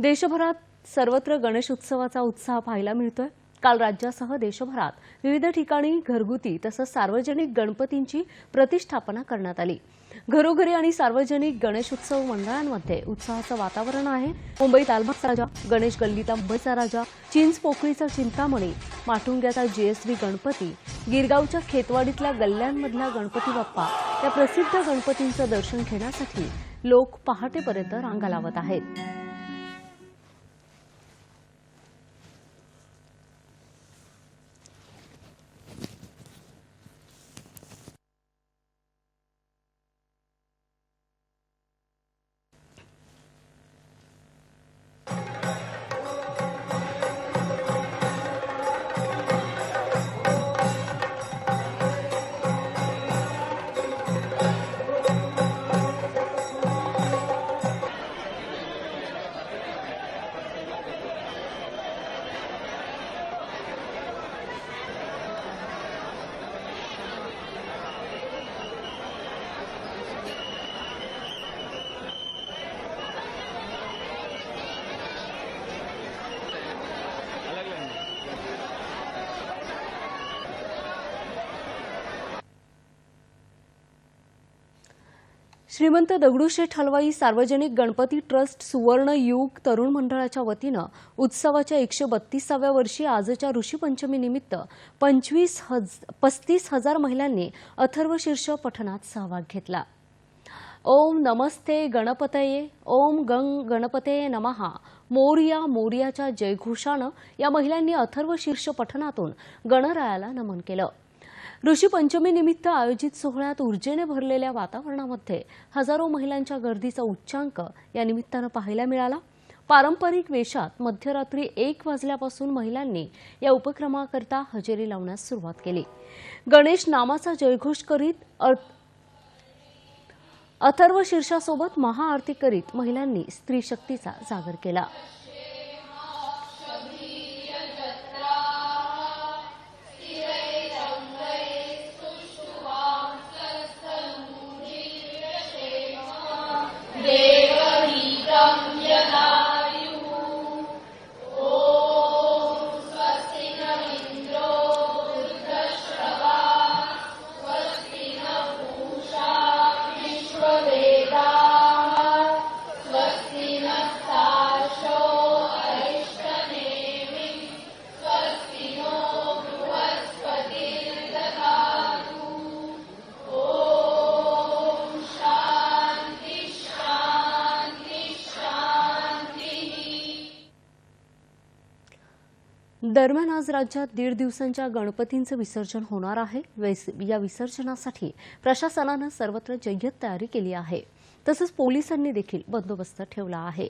देशभरात सर्वत्र गणेश उत्सवाचा उत्साह पाहायला मिळतोय. काल राज्यासह देशभरात विविध ठिकाणी घरगुती तसंच सार्वजनिक गणपतींची प्रतिष्ठापना करण्यात आली. घरोघरी आणि सार्वजनिक गणेशोत्सव मंडळांमध्ये उत्साहाचं वातावरण आहे. मुंबईत लालबागचा राजा गणेश गल्लीचा मुंबईचा राजा चिंच पोकळीचा चिंतामणी माटुंग्याचा जीएसबी गणपती गिरगावच्या खेतवाडीतल्या गल्ल्यांमधला गणपती बाप्पा या प्रसिद्ध गणपतींचं दर्शन घेण्यासाठी लोक पहाटेपर्यंत रांगा लावत आहेत. श्रीमंत दगडूशेठ हलवाई सार्वजनिक गणपती ट्रस्ट सुवर्ण युग तरुण मंडळाच्या वतीनं उत्सवाच्या एकशे बत्तीसाव्या वर्षी आजच्या ऋषीपंचमीनिमित्त पंचवीस हज पस्तीस हजार महिलांनी अथर्वशीर्ष पठणात सहभाग घेतला. ओम नमस्ते गणपतये ओम गंग गणपतये नमहा मोरिया मोरियाच्या जयघोषानं या महिलांनी अथर्वशीर्ष पठणातून गणरायाला नमन केलं. ऋषी पंचमीनिमित्त आयोजित सोहळ्यात ऊर्जेने भरलेल्या वातावरणामध्ये हजारो महिलांच्या गर्दीचा उच्चांक या निमित्तानं पाहायला मिळाला. पारंपरिक वेशात मध्यरात्री एक वाजल्यापासून महिलांनी या उपक्रमाकरता हजेरी लावण्यास सुरुवात केली. गणेश नामाचा जयघोष करीत अ- अथर्व शीर्षासोबत महाआरती करीत महिलांनी स्त्री शक्तीचा जागर केला. दरम्यान आज राज्यात दीड दिवसांच्या गणपतींचं विसर्जन होणार आहे. या विसर्जनासाठी प्रशासनानं सर्वत्र जय्यत तयारी केली आहे. तसंच पोलिसांनी देखील बंदोबस्त ठेवला आहे.